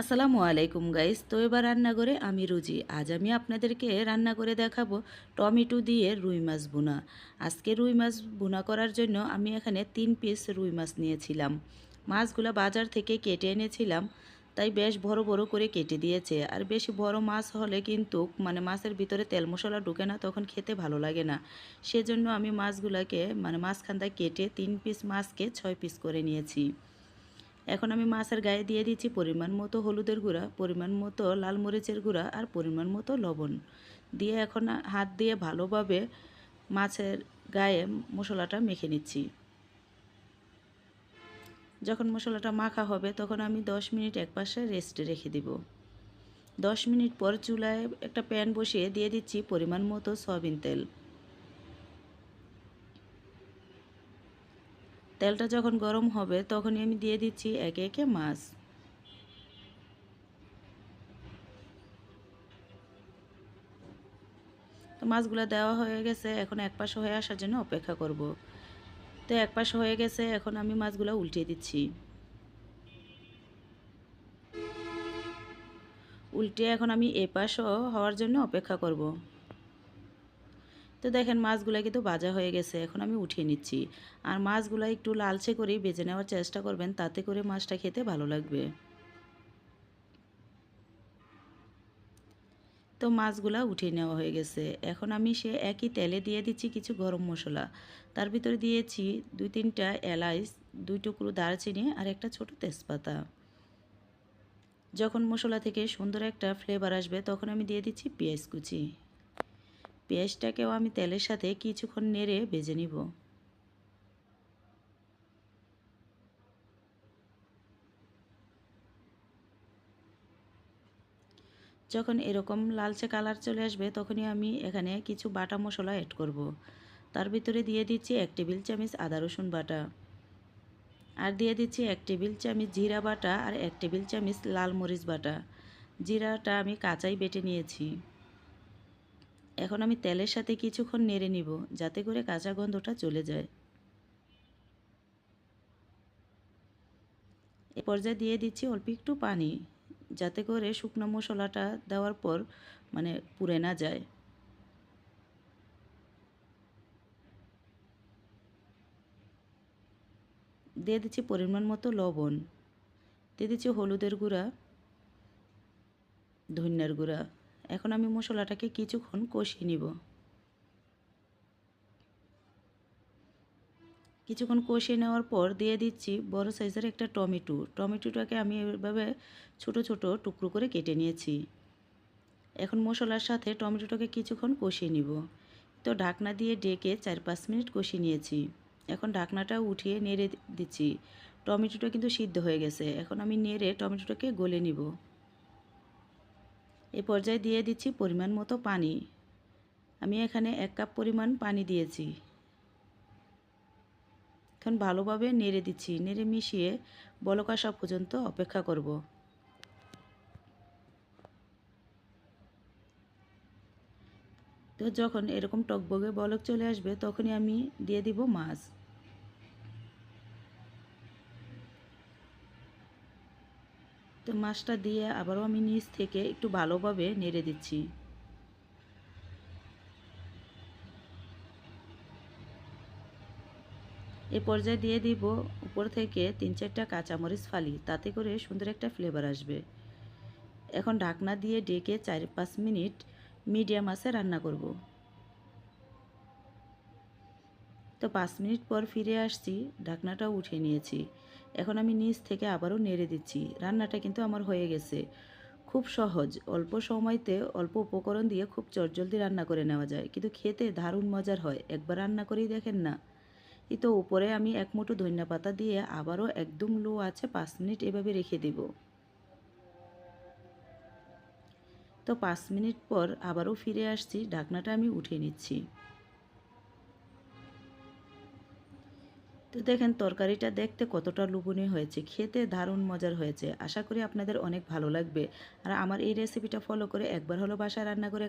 আসসালামু আলাইকুম গাইস। তো এবার রান্না করে আমি রুজি। আজ আমি আপনাদেরকে রান্না করে দেখাবো টমেটো দিয়ে রুই মাছ বোনা আজকে রুই মাছ বোনা করার জন্য আমি এখানে তিন পিস রুই মাছ নিয়েছিলাম। মাছগুলো বাজার থেকে কেটে এনেছিলাম, তাই বেশ বড় বড় করে কেটে দিয়েছে। আর বেশি বড় মাছ হলে কিন্তু মানে মাছের ভিতরে তেল মশলা ঢুকে না, তখন খেতে ভালো লাগে না। সেজন্য আমি মাছগুলোকে মানে মাছখানটা কেটে তিন পিস মাছকে ছয় পিস করে নিয়েছি। এখন আমি মাছের গায়ে দিয়ে দিচ্ছি পরিমাণ মতো হলুদের গুঁড়া, পরিমাণ মতো লাল মরিচের গুঁড়া আর পরিমাণ মতো লবণ। দিয়ে এখন হাত দিয়ে ভালোভাবে মাছের গায়ে মশলাটা মেখে নিচ্ছি। যখন মশলাটা মাখা হবে তখন আমি দশ মিনিট এক একপাশে রেস্টে রেখে দিব। দশ মিনিট পর চুলায় একটা প্যান বসিয়ে দিয়ে দিচ্ছি পরিমাণ মতো সয়াবিন তেল। তেলটা যখন গরম হবে তখনই আমি দিয়ে দিচ্ছি একে একে মাছ। তো মাছগুলো দেওয়া হয়ে গেছে, এখন এক পাশ হয়ে আসার জন্য অপেক্ষা করব। তো এক পাশ হয়ে গেছে, এখন আমি মাছগুলো উল্টিয়ে দিচ্ছি। উল্টে এখন আমি এ পাশও হওয়ার জন্য অপেক্ষা করব। তো দেখেন মাছগুলো কিন্তু ভাজা হয়ে গেছে, এখন আমি উঠিয়ে নিচ্ছি। আর মাছগুলো একটু লালচে করে বেজে নেওয়ার চেষ্টা করবেন, তাতে করে মাছটা খেতে ভালো লাগবে। তো মাছগুলা উঠিয়ে নেওয়া হয়ে গেছে। এখন আমি সে একই তেলে দিয়ে দিচ্ছি কিছু গরম মশলা। তার ভিতরে দিয়েছি দুই তিনটা এলাচ দুই টুকরো দারচিনি আর একটা ছোট তেজপাতা। যখন মশলা থেকে সুন্দর একটা ফ্লেভার আসবে, তখন আমি দিয়ে দিচ্ছি পেঁয়াজ কুচি। পেঁয়াজটাকেও আমি তেলের সাথে কিছুক্ষণ নেড়ে ভেজে নিব। যখন এরকম লালচে কালার চলে আসবে, তখনই আমি এখানে কিছু বাটা মশলা অ্যাড করব। তার ভিতরে দিয়ে দিচ্ছি এক টেবিল চামচ আদা রসুন বাটা। আর দিয়ে দিচ্ছি এক টেবিল চামচ জিরা বাটা আর এক টেবিল চামচ লাল মরিচ বাটা। জিরাটা আমি কাঁচাই বেটে নিয়েছি। এখন আমি তেলের সাথে কিছুক্ষণ নেড়ে নিব, যাতে করে কাঁচা গন্ধটা চলে যায়। এ পর্যায়ে দিয়ে দিচ্ছি অল্প একটু পানি, যাতে করে শুকনো মশলাটা দেওয়ার পর মানে পুড়ে না যায়। দিয়ে দিচ্ছি পরিমাণ মতো লবণ, দিয়ে দিচ্ছি হলুদের গুঁড়া, ধনিয়ার গুঁড়া। এখন আমি মশলাটাকে কিছুক্ষণ কষিয়ে নিব। কিছুক্ষণ কষিয়ে নেওয়ার পর দিয়ে দিচ্ছি বড় সাইজের একটা টমেটো। টমেটোটাকে আমি এভাবে ছোট ছোট টুকরো করে কেটে নিয়েছি। এখন মশলার সাথে টমেটোটাকে কিছুক্ষণ কষিয়ে নিব। তো ঢাকনা দিয়ে ডেকে চার পাঁচ মিনিট কষিয়ে নিয়েছি। এখন ঢাকনাটা উঠিয়ে নেড়ে দিচ্ছি। টমেটোটা কিন্তু সিদ্ধ হয়ে গেছে। এখন আমি নেড়ে টমেটোটাকে গলে নিব। এ পর্যায়ে দিয়ে দিচ্ছি পরিমাণ মতো পানি। আমি এখানে এক কাপ পরিমাণ পানি দিয়েছি। এখন ভালোভাবে নেড়ে দিচ্ছি, নেড়ে মিশিয়ে বলক আসা পর্যন্ত অপেক্ষা করব। তো যখন এরকম টকবগে বলক চলে আসবে, তখনই আমি দিয়ে দিব মাছ। তো মাছটা দিয়ে আবারও আমি নিচ থেকে একটু ভালোভাবে নেড়ে দিচ্ছি। এ পর্যায়ে দিয়ে দিব উপর থেকে তিন চারটা কাঁচামরিচ ফালি, তাতে করে সুন্দর একটা ফ্লেভার আসবে। এখন ঢাকনা দিয়ে ডেকে চার পাঁচ মিনিট মিডিয়াম আছে রান্না করব। তো পাঁচ মিনিট পর ফিরে আসছি ঢাকনাটা উঠিয়ে নিয়েছি। এখন আমি নিচ থেকে আবারও নেড়ে দিচ্ছি। রান্নাটা কিন্তু আমার হয়ে গেছে। খুব সহজ। অল্প সময়তে অল্প উপকরণ দিয়ে খুব চটজলদি রান্না করে নেওয়া যায়। কিন্তু খেতে দারুণ মজার হয়। একবার রান্না করেই দেখেন না। এই তো উপরে আমি এক মুঠো ধনিয়া পাতা দিয়ে আবারও একদম লো আছে পাঁচ মিনিট এভাবে রেখে দেব। তো পাঁচ মিনিট পর আবারও ফিরে আসছি। ঢাকনাটা আমি উঠিয়ে নিচ্ছি। তো দেখেন তরকারিটা দেখতে কতটা লুবনীয় হয়েছে, খেতে দারুণ মজার হয়েছে। আশা করি আপনাদের অনেক ভালো লাগবে। আর আমার এই রেসিপিটা ফলো করে একবার হলো বাসায় রান্না করে